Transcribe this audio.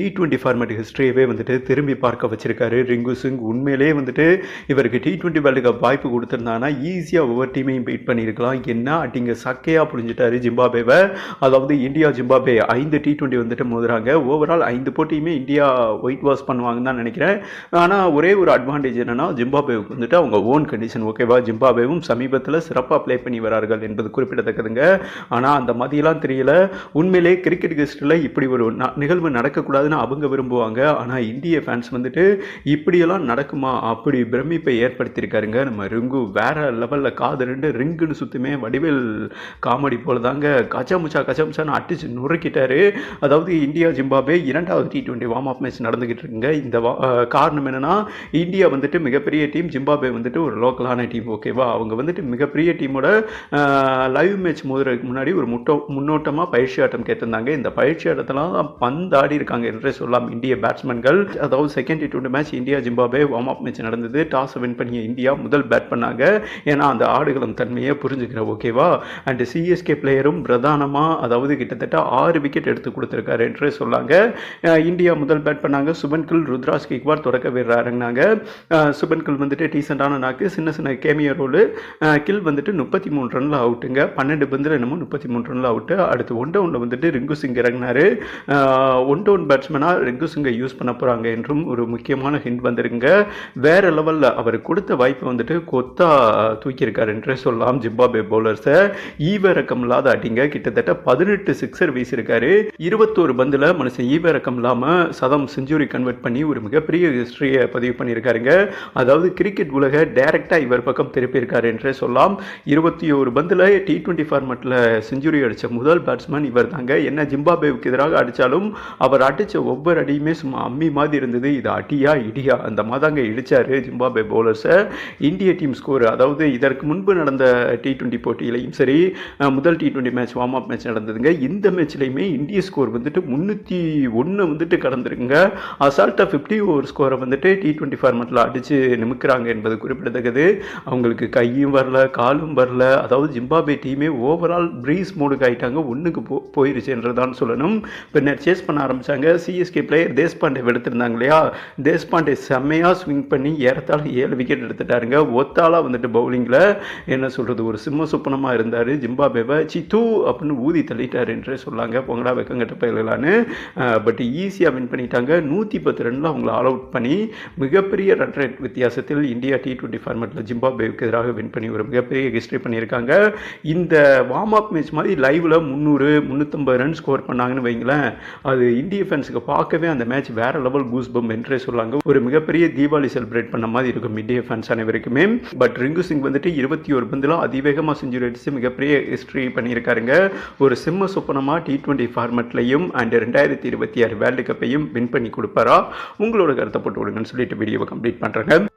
T twenty format ஹிஸ்ட்ரியவே வந்துட்டு திரும்பி பார்க்க வச்சிருக்காரு. ரிங்கு சிங் உண்மையிலேயே வந்துட்டு இவருக்கு டி டுவெண்ட்டி வேர்ல்டு கப் வாய்ப்பு கொடுத்துருந்தாங்கன்னா ஈஸியாக ஒவ்வொரு டீமையும் பீட் பண்ணியிருக்கலாம். என்ன அட்டிங்க சக்கையாக புரிஞ்சிட்டாரு ஜிம்பாபேவை. அதாவது இந்தியா ஜிம்பாபே ஐந்து டி டுவெண்ட்டி வந்துட்டு மோதுறாங்க. ஓவரால் ஐந்து போட்டியுமே இந்தியா ஒயிட் வாஷ் பண்ணுவாங்கன்னு தான் நினைக்கிறேன். ஆனால் ஒரே ஒரு அட்வான்டேஜ் என்னன்னா ஜிம்பாபேவுக்கு வந்துட்டு அவங்க ஓன் கண்டிஷன் ஓகேவா ஜிம்பாபேவும் சமீபத்தில் சிறப்பாக ப்ளே பண்ணி வரார்கள் என்பது குறிப்பிடத்தக்கதுங்க. ஆனால் அந்த மாதிரிலாம் தெரியல. உண்மையிலே கிரிக்கெட் ஹிஸ்டரியில் இப்படி ஒரு ந- நிகழ்வு நடக்கக்கூடாதுன்னு அவங்க விரும்புவாங்க. ஆனால் இந்திய ஃபேன்ஸ் வந்துட்டு இப்படியெல்லாம் நடக்குமா? அப்படி பிரமிப்பை ஏற்படுத்தியிருக்காருங்க. நம்ம ரிங்கு வேறு லெவலில் காது ரெண்டு ரிங்குன்னு சுற்றுமே வடிவேல் காமெடி போல தாங்க கச்சமுச்சா கச்சமுச்சான்னு அடிச்சு நுறுக்கிட்டாரு. அதாவது இந்தியா ஜிம்பாபே இரண்டாவது T twenty warm up match நடந்துகிட்டு இருக்குங்க. இந்த வா- காரணம் என்னென்னா இந்தியா வந்துட்டு மிகப்பெரிய டீம் ஜிம்பாபே வந்துட்டு ஒரு லோக்கலான டீம் ஓகேவா அவங்க வந்துட்டு மிகப்பெரிய டீமோட லைவ் மேட்ச் மோதுறதுக்கு முன்னாடி ஒரு முட்டோ முன்னோட்டமாக பயிற்சி ஆட்டம் கேட்டிருந்தாங்க. இந்த பயிற்சி ஆட்டத்தெல்லாம் பந்தாடி இருக்காங்க. என்றே சொல்லலாம் இந்திய பேட்ஸ்மேன்கள் அதாவது second T twenty match India Zimbabwe warm up match நடந்தது. டாஸ் வின் பண்ணிய இந்தியா முதல் பேட் பண்ணாங்க. ஏன்னா அந்த ஆடுகளம் தன்மையை புரிஞ்சுக்கிற ஓகேவா அண்ட் சிஎஸ்கே பிளேயரும் பிரதானமாக அதாவது கிட்டத்தட்ட ஆறு விக்கெட் எடுத்து கொடுத்துருக்காரு என்றே சொல்லாங்க. இந்தியா முதல் பேட் பண்ணாங்க. சுபன் கில் ருத்ராஜ் கிக்வார் தொடக்க வீரர் இறங்கினாங்க. சுபன் கில் வந்துட்டு டீசெண்டான நாக்கு சின்ன சின்ன கேமியோ ரோலு கில் வந்துட்டு முப்பத்தி மூணு ரனில் அவுட்டுங்க பன்னெண்டு பந்தில் என்னமோ முப்பத்தி மூணு ரனில் அவுட்டு அடுத்து ஒன் டவுனில் வந்துட்டு ரிங்கு சிங் இறங்கினாரு. ஒன் டவுன் பேட் பேட்ஸ்மேனாக ரிங்கு சிங்கை யூஸ் பண்ண போகிறாங்க என்றும் ஒரு முக்கியமான ஹிண்ட் வந்திருக்குங்க. வேற லெவலில் அவர் கொடுத்த வாய்ப்பை வந்துட்டு கொத்தா தூக்கியிருக்கார் என்றே சொல்லலாம் ஜிம்பாபே பவுலர்ஸை ஈவரக்கம் இல்லாத அடிங்க. கிட்டத்தட்ட பதினெட்டு சிக்ஸர் வீசியிருக்காரு. இருபத்தோரு பந்தில் மனுஷன் ஈவரக்கம் இல்லாமல் சதம் செஞ்சுரி கன்வெர்ட் பண்ணி ஒரு மிகப்பெரிய ஹிஸ்ட்ரியை பதிவு பண்ணியிருக்காருங்க. அதாவது கிரிக்கெட் உலக டைரக்டாக இவர் பக்கம் திருப்பியிருக்காரு என்றே சொல்லலாம். இருபத்தி ஒரு பந்தில் டி டுவெண்ட்டி ஃபார்மெட்டில் செஞ்சுரி அடித்த முதல் பேட்ஸ்மேன் இவர் தாங்க என்ன ஜிம்பாபேவுக்கு எதிராக அடித்தாலும் அவர் அடித்த ஒவ்வொரு அடியுமே சும்மா அம்மி மாதிரி இருந்தது. இது அடியா இடியா? அந்த மாதாங்க இடித்தார் ஜிம்பாபே பவுலர்ஸை இந்திய டீம் ஸ்கோர் அதாவது இதற்கு முன்பு நடந்த டி டுவெண்ட்டி போட்டியிலையும் சரி முதல் T twenty match warm up match நடந்ததுங்க. இந்த மேட்ச்லையுமே இந்திய ஸ்கோர் வந்துட்டு முந்நூற்றி ஒன்று வந்துட்டு கடந்திருக்குங்க. அசால்ட்டாக ஃபிஃப்டி ஓவர் ஸ்கோரை வந்துட்டு டி ட்வெண்ட்டி ஃபார்மெட்டில் அடித்து நிமிக்கிறாங்க என்பது குறிப்பிடத்தக்கது. அவங்களுக்கு கையும் வரல காலும் வரல. அதாவது ஜிம்பாபே டீமே ஓவரால் ப்ரீஸ் மோடுக்கு ஆகிட்டாங்க ஒன்றுக்கு போ போயிருச்சுன்றதான் சொல்லணும். பின்னர் சேஸ் பண்ண ஆரம்பிச்சாங்க. சிஎஸ்கே பிளேயர் தேஷ்பாண்டே எடுத்திருந்தாங்க இல்லையா? தேஷ்பாண்டே செம்மையாக ஸ்விங் பண்ணி ஏறத்தாழ ஏழு விக்கெட் எடுத்துட்டாருங்க. ஒத்தாலாக வந்துட்டு பவுலிங்கில் என்ன சொல்கிறது ஒரு சிம்ம சுப்பனமாக இருந்தார் ஜிம்பாபேவை. தூ அப்படின்னு ஊதி தள்ளிட்டார் என்றே சொல்லாங்க. பொங்கடா வெக்கங்கட்ட பயிலான்னு பட் ஈஸியாக வின் பண்ணிட்டாங்க. நூற்றி பத்து ரனில் அவங்கள ஆல் அவுட் பண்ணி மிகப்பெரிய ரன் ரேட் வித்தியாசத்தில் இந்தியா டி டுவெண்ட்டி ஃபார்மேட்டில் ஜிம்பாபேவுக்கு எதிராக வின் பண்ணி ஒரு மிகப்பெரிய ஹிஸ்ட்ரி பண்ணியிருக்காங்க. இந்த வார்ம் அப் மேட்ச் மாதிரி லைவில் முந்நூறு முந்நூற்றம்பது ரன் ஸ்கோர் பண்ணாங்கன்னு வைங்களேன். அது இந்திய ஃபேன்ஸுக்கு பார்க்கவே அந்த மேட்ச் வேற லெவல் கூஸ் பம் என்றே சொல்லாங்க. ஒரு மிகப்பெரிய தீபாவளி செலிப்ரேட் பண்ண மாதிரி இருக்கும் இந்திய ஃபேன்ஸ் அனைவருக்குமே. பட் ரிங்கு சிங் வந்துட்டு இருபத்தி ஒரு பந்தில் அதிவேகமாக செஞ்சுரி அடிச்சு மிகப்பெரிய ஹிஸ்ட்ரி பண்ணியிருக்காருங்க. ஒரு சிம்ம சொப்பனமாக டி டுவெண்ட்டி ஃபார்மெட்லையும் அண்ட் ரெண்டாயிரத்தி இருபத்தி ஆறு வேர்ல்டு கப்பையும் வின் பண்ணி கொடுப்பாரா? உங்களோட கருத்தை போட்டு விடுங்கன்னு சொல்லிட்டு வீடியோவை கம்ப்ளீட் பண்ணுறேங்க